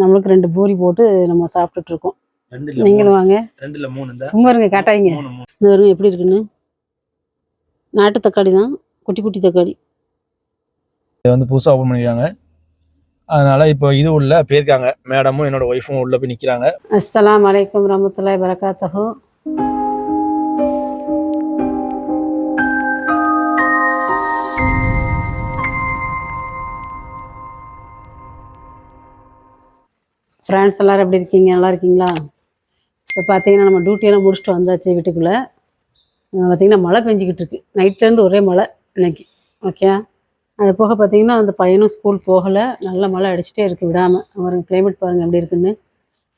நம்மளுக்கு ரெண்டு பூரி போட்டு நம்ம சாப்பிட்டுட்டு இருக்கோம் நீங்களும் வாங்க. சும்மா இருங்க இது வரும் எப்படி இருக்குன்னு. நாட்டு தக்காளி தான். குட்டி குட்டி தக்காளி. இது வந்து புதுசா ஓபன் பண்ணிருக்காங்க. அதனால இப்போ இது உள்ள போயிருக்காங்க. மேடமும் என்னோட ஒய்ஃபும் உள்ள போய் நிக்கிறாங்க. அஸ்ஸலாமு அலைக்கும் ரஹமத்துல்லாஹி வரகாத்தஹு ஃப்ரெண்ட்ஸ் எல்லாரும் எப்படி இருக்கீங்க? நல்லா இருக்கீங்களா? இப்போ பார்த்தீங்கன்னா நம்ம டியூட்டியெல்லாம் முடிச்சுட்டு வந்தாச்சு வீட்டுக்குள்ளே. பார்த்தீங்கன்னா மழை பெஞ்சிக்கிட்டு இருக்கு. நைட்லேருந்து ஒரே மழை இன்னைக்கு. ஓகே அது போக பார்த்தீங்கன்னா அந்த பையனும் ஸ்கூல் போகலை. நல்ல மழை அடிச்சிட்டே இருக்குது விடாமல் அவர் கிளைமேட் பாருங்கள் எப்படி இருக்குன்னு.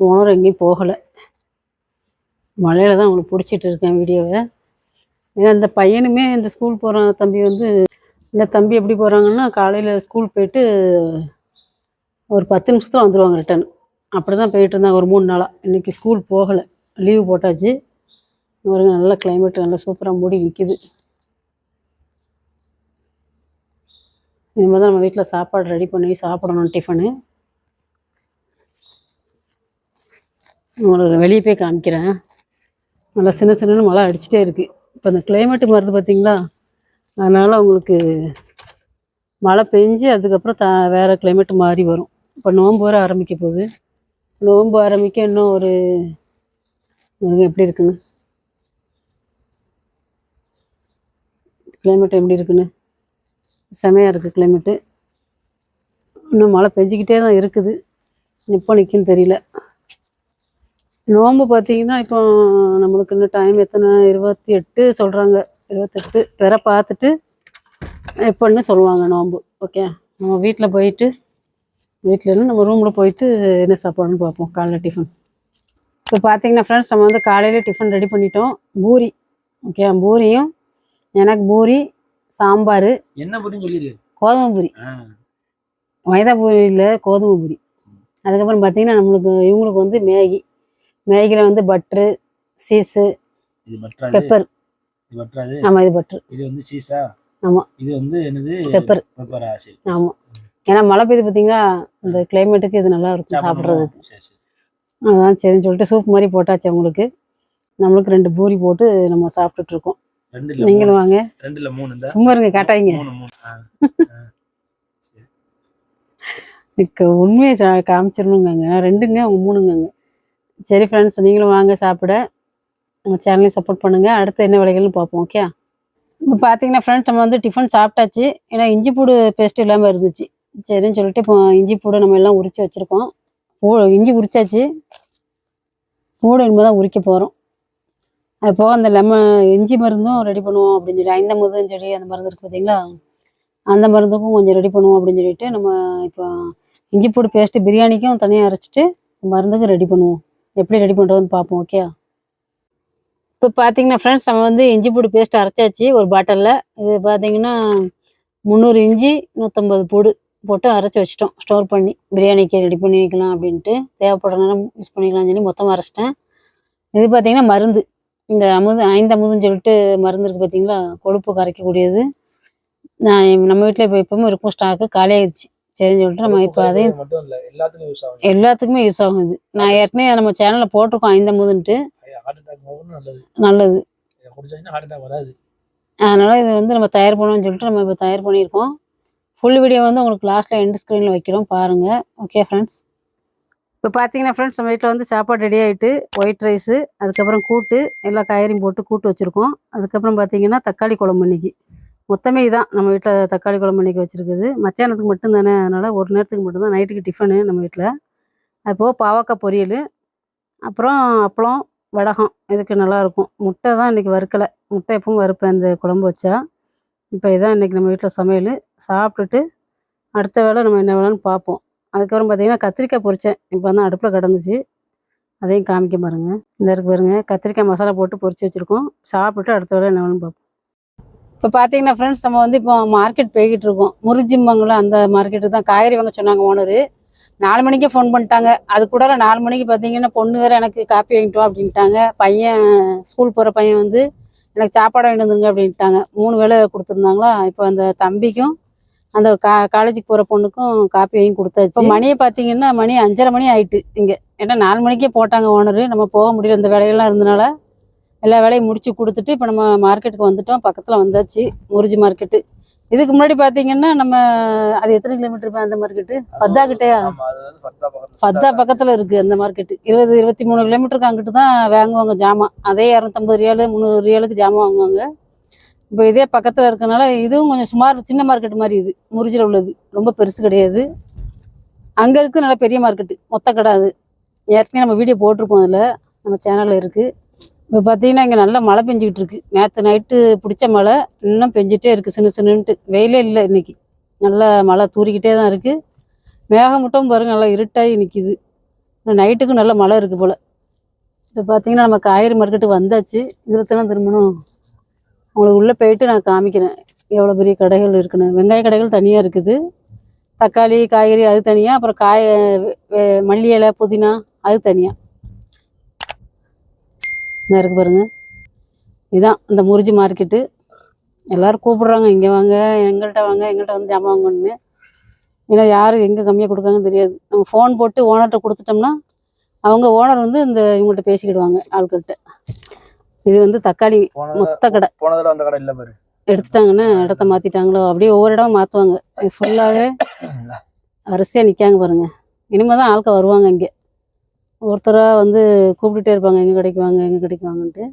ஓனர் எங்கேயும் போகலை. மழையில தான் அவங்களுக்கு பிடிச்சிட்டு இருக்கேன் வீடியோவை ஏன்னா இந்த பையனுமே இந்த ஸ்கூல் போகிற தம்பி வந்து இந்த தம்பி எப்படி போகிறாங்கன்னா காலையில் ஸ்கூல் போயிட்டு ஒரு பத்து நிமிஷத்தில் வந்துடுவாங்க ரிட்டர்ன் அப்படி தான் போயிட்டு இருந்தாங்க. ஒரு மூணு நாளாக இன்றைக்கி ஸ்கூல் போகலை. லீவு போட்டாச்சு. ஒரு நல்ல கிளைமேட் நல்லா சூப்பராக மூடி நிற்கிது இனிமேல் தான் நம்ம வீட்டில் சாப்பாடு ரெடி பண்ணி சாப்பிடணும் டிஃபனு உங்களுக்கு வெளியே போய் காமிக்கிறேன். நல்லா சின்ன சின்னன்னு மழை அடிச்சிட்டே இருக்குது இப்போ அந்த கிளைமேட்டு மருந்து பார்த்தீங்களா அதனால் உங்களுக்கு மழை பெஞ்சு அதுக்கப்புறம் த வேறு கிளைமேட் மாறி வரும். இப்போ நோன்பு வர ஆரம்பிக்க போகுது. நோன்பு ஆரம்பிக்க இன்னும் ஒரு எப்படி இருக்குன்னு? கிளைமேட் எப்படி இருக்குன்னு? செமையாக இருக்குது கிளைமேட்டு இன்னும் மழை பெஞ்சிக்கிட்டே தான் இருக்குது. எப்போ நிற்குன்னு தெரியல. நோன்பு பார்த்தீங்கன்னா இப்போ நம்மளுக்கு இன்னும் டைம் எத்தனை? இருபத்தி எட்டு சொல்கிறாங்க இருபத்தெட்டு. பிற பார்த்துட்டு எப்போன்னு சொல்லுவாங்க நோன்பு ஓகே நம்ம வீட்டில் போயிட்டு வீட்டில் நம்ம ரூமில் போயிட்டு என்ன சாப்பாடுன்னு பார்ப்போம். காலைல டிஃபன் இப்போ பார்த்தீங்கன்னா ஃப்ரெண்ட்ஸ் நம்ம வந்து காலையில் டிஃபன் ரெடி பண்ணிட்டோம். பூரி. ஓகே பூரியும் எனக்கு பூரி சாம்பார் என்ன புரியும் சொல்லிடு கோதுமை பூரி. மைதா பூரி இல்லை கோதுமை பூரி. அதுக்கப்புறம் பார்த்தீங்கன்னா நம்மளுக்கு இவங்களுக்கு வந்து மேகி. மேகியில் வந்து பட்ரு சீஸு பெப்பர் ஆமாம் இது பட்ரு இது வந்து சீஸா ஆமா. இது வந்து என்னது? பெப்பர் பெப்பரா சரி. ஆமாம் ஏன்னா மழை பெய்யுது பார்த்தீங்களா இந்த கிளைமேட்டுக்கு இது நல்லா இருக்கும் சாப்பிட்றது சாப்பிடுறோம். சரி சரி. அதான் சரின்னு சொல்லிட்டு சூப் மாதிரி போட்டாச்சு அவங்களுக்கு. நம்மளுக்கு ரெண்டு பூரி போட்டு நம்ம சாப்பிட்டுட்டு இருக்கோம். நீங்களும். வாங்க. சும்மா இருங்க எனக்கு உண்மையை காமிச்சிடணுங்க ரெண்டுங்க அவங்க மூணுங்கங்க. சரி ஃப்ரெண்ட்ஸ் நீங்களும் வாங்க சாப்பிட. நம்ம சேனலையும் சப்போர்ட் பண்ணுங்க. அடுத்து என்ன விலைகள்னு பார்ப்போம் ஓகே இப்போ பார்த்தீங்கன்னா ஃப்ரெண்ட்ஸ் நம்ம வந்து டிஃபன் சாப்பிட்டாச்சு. ஏன்னா இஞ்சி பூடு பேஸ்ட் இல்லாமல் இருந்துச்சு. சரின்னு சொல்லிட்டு இப்போ இஞ்சி பூடை நம்ம எல்லாம் உரித்து வச்சுருக்கோம். பூ இஞ்சி உரிச்சாச்சு. பூடு இனிமேல் தான் உரிக்க போகிறோம் அது போக அந்த லெமன் இஞ்சி மருந்தும் ரெடி பண்ணுவோம் அப்படின்னு சொல்லி ஐந்த மருந்துன்னு சொல்லி அந்த மருந்து இருக்குது பார்த்தீங்களா? அந்த மருந்துக்கும் கொஞ்சம் ரெடி பண்ணுவோம் அப்படின்னு சொல்லிட்டு நம்ம இப்போ இஞ்சி பூடு பேஸ்ட்டு பிரியாணிக்கும் தனியாக அரைச்சிட்டு மருந்துக்கும் ரெடி பண்ணுவோம். எப்படி ரெடி பண்ணுறதுன்னு பார்ப்போம் ஓகே இப்போ பார்த்தீங்கன்னா ஃப்ரெண்ட்ஸ் நம்ம வந்து இஞ்சி பூடு பேஸ்ட் அரைச்சாச்சு ஒரு பாட்டிலில் இது பார்த்தீங்கன்னா முந்நூறு இஞ்சி நூற்றம்பது பூடு. போட்டு அரைச்சி வச்சிட்டோம். ஸ்டோர் பண்ணி பிரியாணிக்கு ரெடி பண்ணி வைக்கலாம் அப்படின்ட்டு தேவைப்படுற நேரம் யூஸ் பண்ணிக்கலாம்னு சொல்லி மொத்தமாக அரைச்சிட்டேன். இது பார்த்தீங்கன்னா மருந்து. இந்த அமுது ஐந்து அமுதுன்னு சொல்லிட்டு மருந்து இருக்குது பார்த்தீங்களா கொழுப்பு கரைக்கக்கூடியது. நான் நம்ம வீட்டில் இப்போ எப்பவுமே இருக்கும் ஸ்டாக்கு காலியாயிருச்சு சரின்னு சொல்லிட்டு நம்ம இப்போ அதையும் எல்லாத்துக்கும் யூஸ் ஆகும். இது. நான் ஏற்கனவே நம்ம சேனலில் போட்டிருக்கோம் ஐந்து அமுதுன்ட்டு. நல்லது. அதனால் இது வந்து நம்ம தயார் பண்ணுவோம்னு சொல்லிட்டு நம்ம இப்போ தயார் பண்ணியிருக்கோம். ஃபுல் வீடியோ வந்து உங்களுக்கு லாஸ்ட்டில் எண்ட் ஸ்க்ரீனில் வைக்கிறோம் பாருங்கள் ஓகே ஃப்ரெண்ட்ஸ் இப்போ பார்த்தீங்கன்னா ஃப்ரெண்ட்ஸ் நம்ம வீட்டில் வந்து சாப்பாடு ரெடி ஆகிட்டு ஒயிட் ரைஸு அதுக்கப்புறம் கூட்டு எல்லா காய்கறியும் போட்டு கூட்டு வச்சுருக்கோம். அதுக்கப்புறம் பார்த்தீங்கன்னா தக்காளி குழம்பு இன்னைக்கு. மொத்தமே இதான். நம்ம வீட்டில் தக்காளி குழம்பு இன்னைக்கு வச்சுருக்குது. மத்தியானத்துக்கு மட்டும்தானே அதனால் ஒரு நேரத்துக்கு மட்டும்தான் நைட்டுக்கு டிஃபனு நம்ம வீட்டில் அது போக பாவக்காய் பொரியல் அப்புறம் அப்பளம் வடகம் இதுக்கு நல்லாயிருக்கும். முட்டை தான் இன்றைக்கி வறுக்கலை. முட்டை எப்பவும் வறுப்பேன் இந்த குழம்பு வச்சா. இப்போ இதான் இன்றைக்கி நம்ம வீட்டில் சமையல். சாப்பிட்டுட்டு அடுத்த வேளை நம்ம என்ன வேலைன்னு பார்ப்போம். அதுக்கப்புறம் பார்த்தீங்கன்னா கத்திரிக்காய் பொரித்தேன் இப்போ தான் அடுப்பில் கிடந்துச்சு. அதையும் காமிக்க பாருங்க. இந்த இருக்கு பாருங்க. கத்திரிக்காய் மசாலா போட்டு பொரித்து வச்சுருக்கோம். சாப்பிட்டுட்டு அடுத்த வேளை என்ன வேணும்னு பார்ப்போம். இப்போ பார்த்தீங்கன்னா ஃப்ரெண்ட்ஸ் நம்ம வந்து இப்போ மார்க்கெட் போய்கிட்டு இருக்கோம். முருஜிம்பாங்களா அந்த மார்க்கெட்டு தான். காய்கறி வாங்க சொன்னாங்க ஓனரு நாலு மணிக்கே ஃபோன் பண்ணிட்டாங்க. அது கூட நாலு மணிக்கு பார்த்தீங்கன்னா பொண்ணு வேறு எனக்கு காப்பி வாங்கிட்டோம் அப்படின்ட்டாங்க. பையன் ஸ்கூல் போகிற பையன் வந்து எனக்கு சாப்பாடு வாங்கிட்டு வந்துருங்க அப்படின்ட்டாங்க. மூணு வேலை கொடுத்துருந்தாங்களா? இப்போ அந்த தம்பிக்கும் அந்த கா காலேஜுக்கு போகிற பொண்ணுக்கும் காப்பி வாங்கி கொடுத்தாச்சு. மணியை பார்த்தீங்கன்னா மணி அஞ்சரை மணி ஆயிட்டு இங்கே. ஏன்னா நாலு மணிக்கே போட்டாங்க ஓனரு நம்ம போக முடியல இந்த வேலையெல்லாம் இருந்தனால. எல்லா வேலையும் முடிச்சு கொடுத்துட்டு இப்போ நம்ம மார்க்கெட்டுக்கு வந்துட்டோம். பக்கத்தில் வந்தாச்சு முறிஞ்சி மார்க்கெட்டு இதுக்கு முன்னாடி பார்த்தீங்கன்னா நம்ம அது எத்தனை கிலோமீட்டர் அந்த மார்க்கெட்டு பத்தா கிட்டயா? ஃபத்தா பக்கத்துல இருக்குது அந்த மார்க்கெட்டு இருபது இருபத்தி மூணு கிலோமீட்டருக்கு அங்கிட்டு தான் வாங்குவாங்க ஜாமான். அதே இரநூத்தம்பது ரியாலு முந்நூறு ரியாலுக்கு ஜாமான் வாங்குவாங்க. இப்போ இதே பக்கத்தில் இருக்கனால இதுவும் கொஞ்சம் சுமார் சின்ன மார்க்கெட் மாதிரி இது. முறிஞ்சில் உள்ளது. ரொம்ப பெருசு கிடையாது. அங்கே இருக்குது நல்ல பெரிய மார்க்கெட்டு மொத்த கடை அது. ஏற்கனவே நம்ம வீடியோ போட்டிருப்போம் அதில். நம்ம சேனலில் இருக்குது இப்போ பார்த்தீங்கன்னா இங்கே நல்லா மழை பெஞ்சிக்கிட்டு இருக்கு. நேற்று நைட்டு பிடிச்ச மழை இன்னும் பெஞ்சிட்டே இருக்குது சின்ன சின்னன்ட்டு. வெயிலே இல்லை இன்னைக்கு. நல்லா மழை தூறிக்கிட்டே தான் இருக்குது மேகமூட்டம் பாருங்க நல்லா இருட்டாகி நிற்கிது நைட்டுக்கும் நல்ல மழை இருக்குது போல். இப்போ பார்த்தீங்கன்னா நம்ம காய்கறி மார்க்கெட்டு வந்தாச்சு. இதில் தானே திரும்பணும்? உங்களுக்கு உள்ளே போயிட்டு நான் காமிக்கிறேன். எவ்வளோ பெரிய கடைகள் இருக்குன்னு. வெங்காய கடைகள் தனியாக இருக்குது. தக்காளி காய்கறி அது தனியாக அப்புறம் காய மல்லி இலை புதினா அது தனியாக இந்த இருக்கு பாருங்க. இதான் இந்த முறிஞ்சி மார்க்கெட்டு. எல்லாரும் கூப்பிடுறாங்க இங்கே வாங்க எங்கள்கிட்ட வாங்க எங்கள்கிட்ட வந்து ஜாமான் வாங்கணுன்னு ஏன்னா யார் எங்கே கம்மியாக கொடுக்காங்கன்னு தெரியாது. நம்ம ஃபோன் போட்டு ஓனர்கிட்ட கொடுத்துட்டோம்னா அவங்க ஓனர் வந்து இந்த இவங்கள்ட்ட பேசிக்கிடுவாங்க ஆட்கள்கிட்ட இது வந்து தக்காளி மொத்த கடை. அந்த கடை இல்ல பாரு. எடுத்துட்டாங்கன்னா இடத்த மாற்றிட்டாங்களோ அப்படியே ஒவ்வொரு இடம் மாற்றுவாங்க இது ஃபுல்லாகவே வரிசையாக நிற்காங்க பாருங்க. இனிமேல் தான் ஆட்கள் வருவாங்க இங்கே. ஒருத்தராக வந்து கூப்பிட்டுட்டே இருப்பாங்க எங்கே கடைக்கு வாங்க எங்கே கடைக்கு வாங்கன்ட்டு.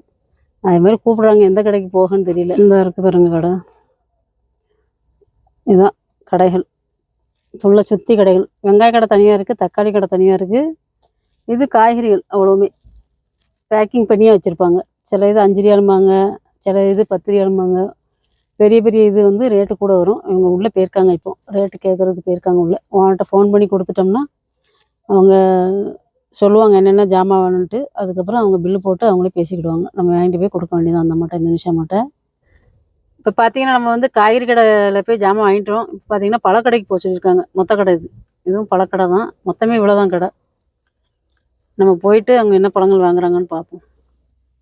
அதே மாதிரி கூப்பிடுறாங்க எந்த கடைக்கு போகன்னு தெரியல. இந்த இருக்கு பாருங்க கடை. இதுதான் கடைகள். ஃபுல்லாக சுற்றி கடைகள். வெங்காய கடை தனியாக இருக்குது தக்காளி கடை தனியாக இருக்குது இது காய்கறிகள் அவ்வளோவுமே. பேக்கிங் பண்ணியே வச்சுருப்பாங்க. சில இது அஞ்சு ரியாலும்பாங்க சில இது பத்து பெரிய பெரிய இது வந்து ரேட்டு கூட வரும். இவங்க உள்ளே போயிருக்காங்க இப்போ. ரேட்டு கேட்குறதுக்கு போயிருக்காங்க உள்ளே. உன்கிட்ட ஃபோன் பண்ணி கொடுத்துட்டோம்னா அவங்க சொல்லுவாங்க என்னென்ன ஜாமான் வேணும்ன்ட்டு அதுக்கப்புறம் அவங்க பில்லு போட்டு அவங்களே பேசிக்கிடுவாங்க. நம்ம வாங்கிட்டு போய் கொடுக்க வேண்டியது அந்த மாட்டேன் இந்த நிமிஷம் மாட்டேன் இப்போ பார்த்தீங்கன்னா நம்ம வந்து காய்கறி கடையில் போய் ஜாமான் வாங்கிட்டோம். இப்போ பார்த்தீங்கன்னா பழக்கடைக்கு போக சொல்லியிருக்காங்க. மொத்த கடை இது. இதுவும் பழக்கடை தான். மொத்தமே இவ்வளோ தான் கடை. நம்ம போயிட்டு அவங்க என்ன பழங்கள் வாங்குறாங்கன்னு பார்ப்போம்.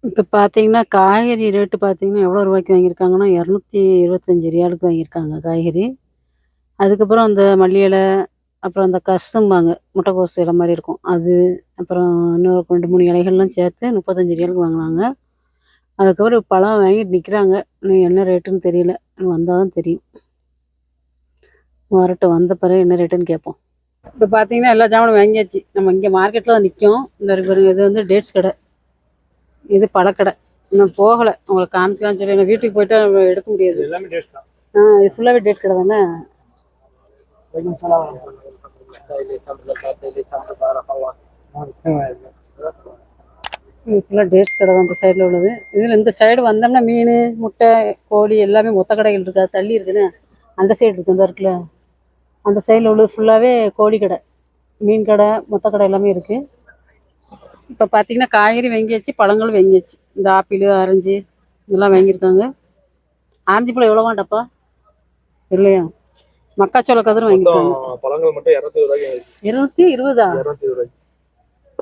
இப்போ பார்த்தீங்கன்னா காய்கறி ரேட்டு பார்த்தீங்கன்னா எவ்வளோ ரூபாய்க்கு வாங்கியிருக்காங்கன்னா இரநூத்தி இருபத்தஞ்சி ரியாலுக்கு வாங்கியிருக்காங்க காய்கறி. அதுக்கப்புறம் அந்த மல்லி இலை அப்புறம் அந்த கசும்பாங்க முட்டைக்கோஸ் இலை மாதிரி இருக்கும். அது அப்புறம் இன்னொரு ரெண்டு மூணு இலைகள்லாம் சேர்த்து முப்பத்தஞ்சு ரியாலுக்கு வாங்கினாங்க. அதுக்கப்புறம் பழம் வாங்கிட்டு நிற்கிறாங்க இன்னும் என்ன ரேட்டுன்னு தெரியல. வந்தால் தான் தெரியும். வரட்டும் வந்த பிறகு என்ன ரேட்டுன்னு கேட்போம். இப்போ பார்த்தீங்கன்னா எல்லா ஜாமானும் வாங்கியாச்சு. நம்ம இங்கே மார்க்கெட்டில் தான் நிற்கும். இந்த இருக்கு பாருங்க இது வந்து டேட்ஸ் கடை. இது பழக்கடை. இன்னும் போகலை. உங்களுக்கு காமிக்கலாம்னு சொல்லி நான் வீட்டுக்கு போயிட்டா நம்ம எடுக்க முடியாது. எல்லாமே டேட்ஸ் தான். ஆ இது ஃபுல்லாகவே டேட் கடை தானே? وعليكم السلام ஃபுல்லாக டேட்ஸ் கடை தான் இந்த சைடில் உள்ளது. இதில் இந்த சைடு வந்தோம்னா மீன் முட்டை கோழி எல்லாமே மொத்த கடைகள் இருக்கா? தள்ளி இருக்குன்னு. அந்த சைடு இருக்கு இந்த இருக்குல்ல அந்த சைடில் உள்ளது ஃபுல்லாகவே கோழி கடை. மீன் கடை மொத்த கடை எல்லாமே இருக்குது இப்போ பார்த்தீங்கன்னா காய்கறி வாங்கியாச்சு பழங்களும் வாங்கியாச்சு. இந்த ஆப்பிள் ஆரஞ்சு இதெல்லாம் வாங்கியிருக்காங்க. ஆரஞ்சு பழம் எவ்வளோ டப்பா இல்லையா? மக்காச்சோள கதிரும் பழங்கள் மட்டும் இரநூத்தி இருபது ரூபாய்க்கு இருநூத்தி இருபதா? இரநூத்தி இருபது ரூபாய்க்கு.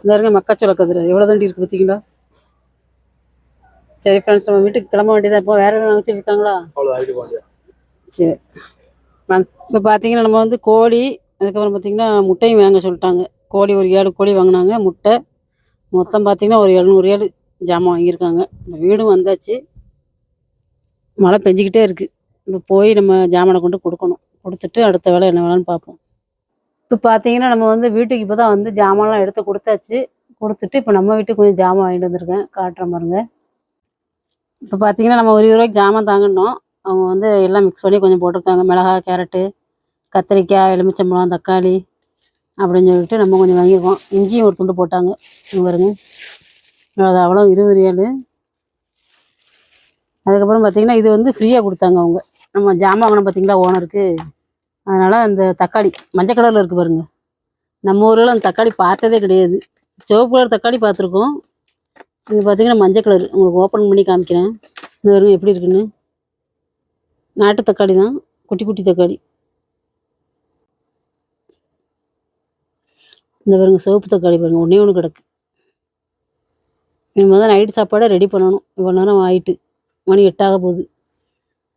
இந்த இருங்க மக்காச்சோள கதிர். எவ்வளோ தண்டி இருக்கு பார்த்தீங்களா? சரி ஃப்ரெண்ட்ஸ் நம்ம வீட்டுக்கு கிளம்ப வேண்டியதா? இப்போ வேற எதுவும் போங்க சரி. வாங்க இப்போ பார்த்தீங்கன்னா நம்ம வந்து கோழி அதுக்கப்புறம் பார்த்தீங்கன்னா முட்டையும் வாங்க சொல்லிட்டாங்க. கோழி ஒரு ஏழு கோழி வாங்கினாங்க முட்டை. மொத்தம் பார்த்தீங்கன்னா ஒரு எழுநூறு ஏழு ஜாமான் வாங்கியிருக்காங்க. இந்த வீடும் வந்தாச்சு. மழை பெஞ்சிக்கிட்டே இருக்குது இப்போ போய் நம்ம ஜாமானை கொண்டு கொடுக்கணும். கொடுத்துட்டு அடுத்த வேலை என்ன வேலைன்னு பார்ப்போம். இப்போ பார்த்தீங்கன்னா நம்ம வந்து வீட்டுக்கு இப்போ தான் வந்து ஜாமான்லாம் எடுத்து கொடுத்தாச்சு. கொடுத்துட்டு இப்போ நம்ம வீட்டுக்கு கொஞ்சம் ஜாமான் வாங்கிட்டு வந்திருக்கேன். காட்டுற பாருங்க. இப்போ பார்த்தீங்கன்னா நம்ம ஒரு இருபது ரூபாய்க்கு ஜாமான் தாங்கினோம். அவங்க வந்து எல்லாம் மிக்ஸ் பண்ணி கொஞ்சம் போட்டிருக்காங்க. மிளகாய் கேரட்டு கத்திரிக்காய் எலுமிச்சம்பழம் தக்காளி அப்படின்னு சொல்லிட்டு நம்ம கொஞ்சம் வாங்கியிருக்கோம். இஞ்சியும் ஒரு துண்டு போட்டாங்க. பாருங்க. அது அவ்வளோ இருபது ரியாலு. அதுக்கப்புறம் பார்த்தீங்கன்னா இது வந்து ஃப்ரீயாக கொடுத்தாங்க அவங்க. நம்ம ஜாமான் வாங்கினோம் பார்த்தீங்களா ஓனருக்கு அதனால் அந்த தக்காளி மஞ்சள் கலரில் இருக்குது பாருங்க. நம்ம ஊரில் அந்த தக்காளி பார்த்ததே கிடையாது. சிவப்பு கலர் தக்காளி பார்த்துருக்கோம். இது பார்த்தீங்கன்னா மஞ்சள் கலர். உங்களுக்கு ஓப்பன் பண்ணி காமிக்கிறேன். இந்த பாருங்க எப்படி இருக்குன்னு. நாட்டு தக்காளி தான். குட்டி குட்டி தக்காளி. இந்த பாருங்க சிவப்பு தக்காளி பாருங்கள் ஒன்றே ஒன்று கிடக்கு. இனிமேல் தான் நைட்டு சாப்பாடை ரெடி பண்ணணும். இவ்வளோ நேரம் ஆயிட்டு. மணி எட்டாக போகுது.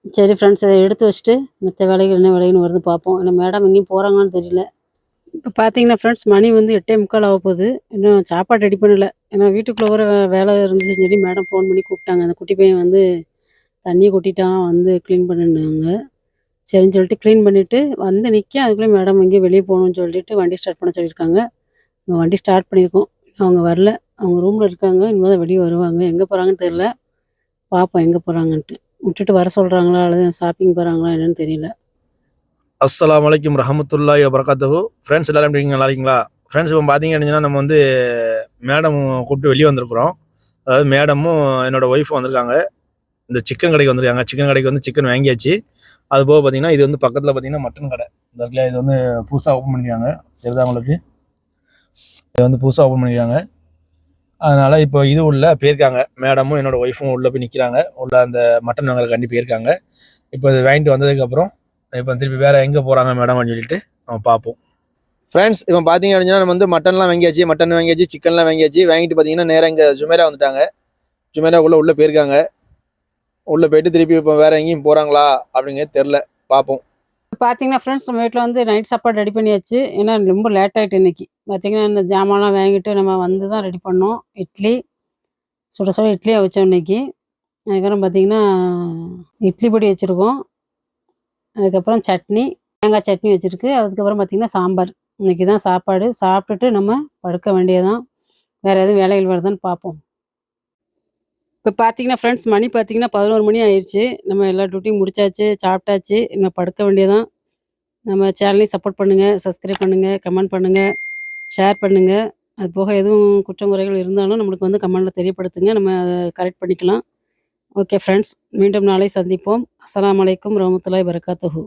சரி ஃப்ரெண்ட்ஸ் இதை எடுத்து வச்சுட்டு மற்ற வேலைகள் என்ன வேலைன்னு வருது பார்ப்போம். ஏன்னா மேடம் எங்கேயும் போகிறாங்களான்னு தெரியல. இப்போ பார்த்தீங்கன்னா ஃப்ரெண்ட்ஸ் மணி வந்து எட்டே முக்கால் ஆக போகுது. இன்னும் சாப்பாடு ரெடி பண்ணலை. ஏன்னா வீட்டுக்குள்ளே ஒரு வே- வேலை இருந்துச்சுன்னு சொல்லி மேடம் ஃபோன் பண்ணி கூப்பிட்டாங்க. அந்த குட்டி பையன் வந்து தண்ணி கொட்டிட்டான் வந்து க்ளீன் பண்ணினாங்க. சரின்னு சொல்லிட்டு க்ளீன் பண்ணிவிட்டு வந்து நிற்க அதுக்குள்ளே மேடம் எங்கேயும் வெளியே போகணும்னு சொல்லிட்டு வண்டி ஸ்டார்ட் பண்ண சொல்லியிருக்காங்க. வண்டி ஸ்டார்ட் பண்ணியிருக்கோம். அவங்க வரல. அவங்க ரூமில் இருக்காங்க. இனிமேல் தான் வெளியே வருவாங்க. எங்கே போகிறாங்கன்னு தெரியல. பார்ப்போம் எங்கே போகிறாங்கன்ட்டு விட்டுட்டு வர சொல்கிறாங்களா அல்லது ஷாப்பிங் போகிறாங்களா என்னன்னு தெரியல. அஸ்லாம் அலைக்கும் ரஹமத்துல்லாய் வபரகாத்துஹு ஃப்ரெண்ட்ஸ் எல்லாரும் எப்படி இருக்கீங்க? நல்லா இருக்கீங்களா? ஃப்ரெண்ட்ஸ் இப்போ பார்த்தீங்க அப்படின்னா நம்ம வந்து மேடம் கூப்பிட்டு வெளியே வந்திருக்கிறோம். அதாவது மேடமும் என்னோடய ஒய்ஃபும் வந்திருக்காங்க. இந்த சிக்கன் கடைக்கு வந்திருக்காங்க. சிக்கன் கடைக்கு வந்து சிக்கன் வாங்கியாச்சு. அது போக பார்த்தீங்கன்னா இது வந்து பக்கத்தில் பார்த்தீங்கன்னா மட்டன் கடை. இந்த இடத்துல இது வந்து புதுசாக ஓப்பன் பண்ணிக்கிறாங்க தெரியுதா உங்களுக்கு? இது வந்து புதுசாக ஓப்பன் பண்ணிக்கிறாங்க அதனால இப்போ இது உள்ள போயிருக்காங்க. மேடமும் என்னோட ஒய்ஃபும் உள்ள போய் நிற்கிறாங்க உள்ள அந்த மட்டன் வாங்குறதுக்காண்டி போயிருக்காங்க. இப்போ இது வாங்கிட்டு வந்ததுக்கப்புறம் இப்போ திருப்பி வேற எங்கே போகிறாங்க மேடம் அப்படின்னு சொல்லிட்டு நம்ம பார்ப்போம். ஃப்ரெண்ட்ஸ் இப்போ பார்த்தீங்க அப்படின்னா நம்ம வந்து மட்டன்லாம் வாங்கியாச்சு மட்டன் வாங்கியாச்சு சிக்கன்லாம் வாங்கியாச்சு. வாங்கிட்டு பார்த்தீங்கன்னா நேராக இங்கே ஜுமேரா வந்துட்டாங்க. ஜுமேரா உள்ள உள்ளே போயிருக்காங்க. உள்ளே போயிட்டு திருப்பி இப்போ வேற எங்கேயும் போகிறாங்களா அப்படிங்கிறது தெரில பார்ப்போம். பார்த்தீங்கன்னா ஃப்ரெண்ட்ஸ் நம்ம வீட்டில் வந்து நைட் சாப்பாடு ரெடி பண்ணியாச்சு. ஏன்னா ரொம்ப லேட் ஆகிட்டு இன்னைக்கு. பார்த்தீங்கன்னா இந்த ஜாமான்லாம் வாங்கிட்டு நம்ம வந்து தான் ரெடி பண்ணோம். இட்லி சுட சுட இட்லியாக வச்சோம் இன்னைக்கு. அதுக்கப்புறம் பார்த்தீங்கன்னா இட்லி பொடி வச்சுருக்கோம். அதுக்கப்புறம் சட்னி தேங்காய் சட்னி வச்சுருக்கு. அதுக்கப்புறம் பார்த்தீங்கன்னா சாம்பார். இன்னைக்கு தான் சாப்பாடு. சாப்பிட்டுட்டு நம்ம படுக்க வேண்டியதான் வேறு எதுவும் வேலைகள் வருதான்னு பார்ப்போம் இப்போ பார்த்தீங்கன்னா ஃப்ரெண்ட்ஸ் மணி பார்த்தீங்கன்னா பதினோரு மணி ஆயிடுச்சு நம்ம எல்லா டியூட்டியும் முடிச்சாச்சு சாப்பிட்டாச்சு. இன்னும் படுக்க வேண்டியதான் நம்ம சேனலையும் சப்போர்ட் பண்ணுங்கள் சப்ஸ்கிரைப் பண்ணுங்கள் கமெண்ட் பண்ணுங்கள் ஷேர் பண்ணுங்கள் அது போக எதுவும் குற்றம் குறைகள் இருந்தாலும் நம்மளுக்கு வந்து கமெண்டில் தெரியப்படுத்துங்க. நம்ம அதை கரெக்ட் பண்ணிக்கலாம். ஓகே ஃப்ரெண்ட்ஸ் மீண்டும் நாளை சந்திப்போம். அஸ்லாம் அலைக்கும் ரஹமத்துல்லாய் வரகாத்துஹூ